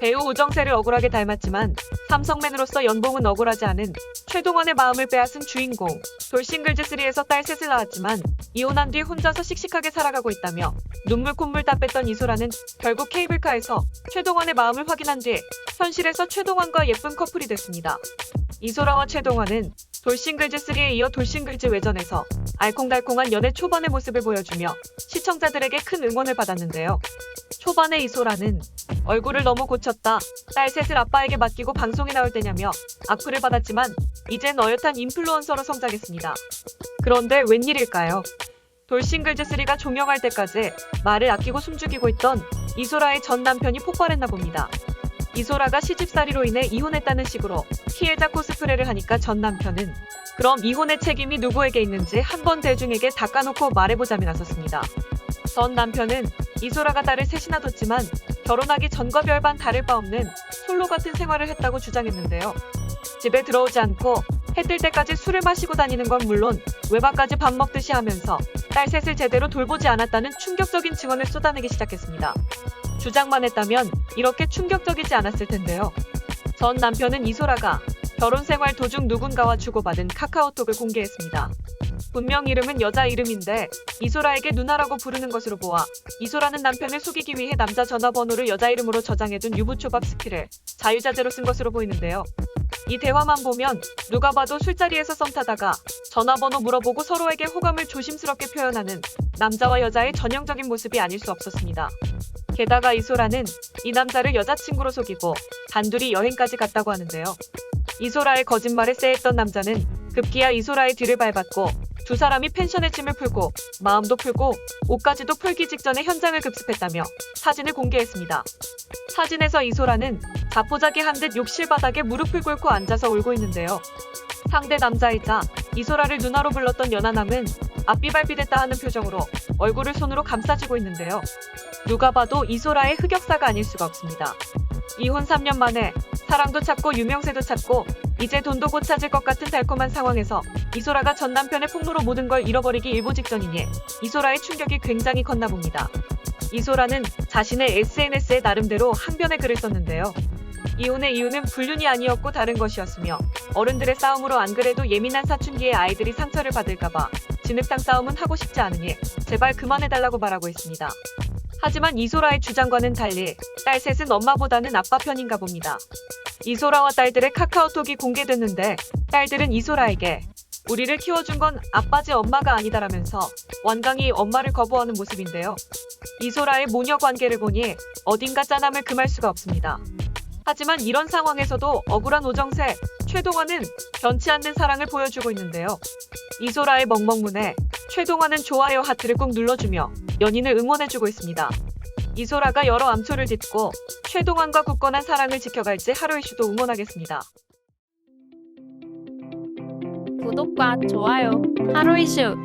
배우 오정세를 억울하게 닮았지만 삼성맨으로서 연봉은 억울하지 않은 최동원의 마음을 빼앗은 주인공. 돌싱글즈3에서 딸 셋을 낳았지만 이혼한 뒤 혼자서 씩씩하게 살아가고 있다며 눈물 콧물 다 뺐던 이소라는 결국 케이블카에서 최동원의 마음을 확인한 뒤 현실에서 최동원과 예쁜 커플이 됐습니다. 이소라와 최동원은 돌싱글즈3에 이어 돌싱글즈 외전에서 알콩달콩한 연애 초반의 모습을 보여주며 시청자들에게 큰 응원을 받았는데요. 초반에 이소라는 얼굴을 너무 고쳤다. 딸 셋을 아빠에게 맡기고 방송에 나올 때냐며 악플을 받았지만 이젠 어엿한 인플루언서로 성장했습니다. 그런데 웬일일까요? 돌싱글즈3가 종영할 때까지 말을 아끼고 숨죽이고 있던 이소라의 전 남편이 폭발했나 봅니다. 이소라가 시집살이로 인해 이혼했다는 식으로 피해자 코스프레를 하니까 전 남편은 그럼 이혼의 책임이 누구에게 있는지 한번 대중에게 닦아놓고 말해보자며 나섰습니다. 전 남편은 이소라가 딸을 셋이나 뒀지만 결혼하기 전과 별반 다를 바 없는 솔로 같은 생활을 했다고 주장했는데요. 집에 들어오지 않고 해 뜰 때까지 술을 마시고 다니는 건 물론 외박까지 밥 먹듯이 하면서 딸 셋을 제대로 돌보지 않았다는 충격적인 증언을 쏟아내기 시작했습니다. 주장만 했다면 이렇게 충격적이지 않았을 텐데요. 전 남편은 이소라가 결혼 생활 도중 누군가와 주고받은 카카오톡을 공개했습니다. 분명 이름은 여자 이름인데 이소라에게 누나라고 부르는 것으로 보아 이소라는 남편을 속이기 위해 남자 전화번호를 여자 이름으로 저장해둔 유부초밥 스킬을 자유자재로 쓴 것으로 보이는데요. 이 대화만 보면 누가 봐도 술자리에서 썸 타다가 전화번호 물어보고 서로에게 호감을 조심스럽게 표현하는 남자와 여자의 전형적인 모습이 아닐 수 없었습니다. 게다가 이소라는 이 남자를 여자친구로 속이고 단둘이 여행까지 갔다고 하는데요. 이소라의 거짓말에 쎄했던 남자는 급기야 이소라의 뒤를 밟았고 두 사람이 펜션의 짐을 풀고 마음도 풀고 옷까지도 풀기 직전에 현장을 급습했다며 사진을 공개했습니다. 사진에서 이소라는 자포자기 한듯 욕실 바닥에 무릎을 꿇고 앉아서 울고 있는데요. 상대 남자이자 이소라를 누나로 불렀던 연하남은 앞비발비됐다 하는 표정으로 얼굴을 손으로 감싸주고 있는데요. 누가 봐도 이소라의 흑역사가 아닐 수가 없습니다. 이혼 3년 만에 사랑도 찾고 유명세도 찾고 이제 돈도 곧 찾을 것 같은 달콤한 상황에서 이소라가 전 남편의 폭로로 모든 걸 잃어버리기 일보 직전이니 이소라의 충격이 굉장히 컸나 봅니다. 이소라는 자신의 SNS에 나름대로 항변의 글을 썼는데요. 이혼의 이유는 불륜이 아니었고 다른 것이었으며 어른들의 싸움으로 안 그래도 예민한 사춘기의 아이들이 상처를 받을까봐 진흙탕 싸움은 하고 싶지 않으니 제발 그만해달라고 말하고 있습니다. 하지만 이소라의 주장과는 달리 딸 셋은 엄마보다는 아빠 편인가 봅니다. 이소라와 딸들의 카카오톡이 공개됐는데 딸들은 이소라에게 우리를 키워준 건 아빠지 엄마가 아니다라면서 완강히 엄마를 거부하는 모습인데요. 이소라의 모녀 관계를 보니 어딘가 짠함을 금할 수가 없습니다. 하지만 이런 상황에서도 억울한 오정세, 최동원은 변치 않는 사랑을 보여주고 있는데요. 이소라의 멍멍문에 최동원은 좋아요 하트를 꾹 눌러주며 연인을 응원해주고 있습니다. 이소라가 여러 암초를 딛고 최동원과 굳건한 사랑을 지켜갈지 하루 이슈도 응원하겠습니다. 구독과 좋아요 하루 이슈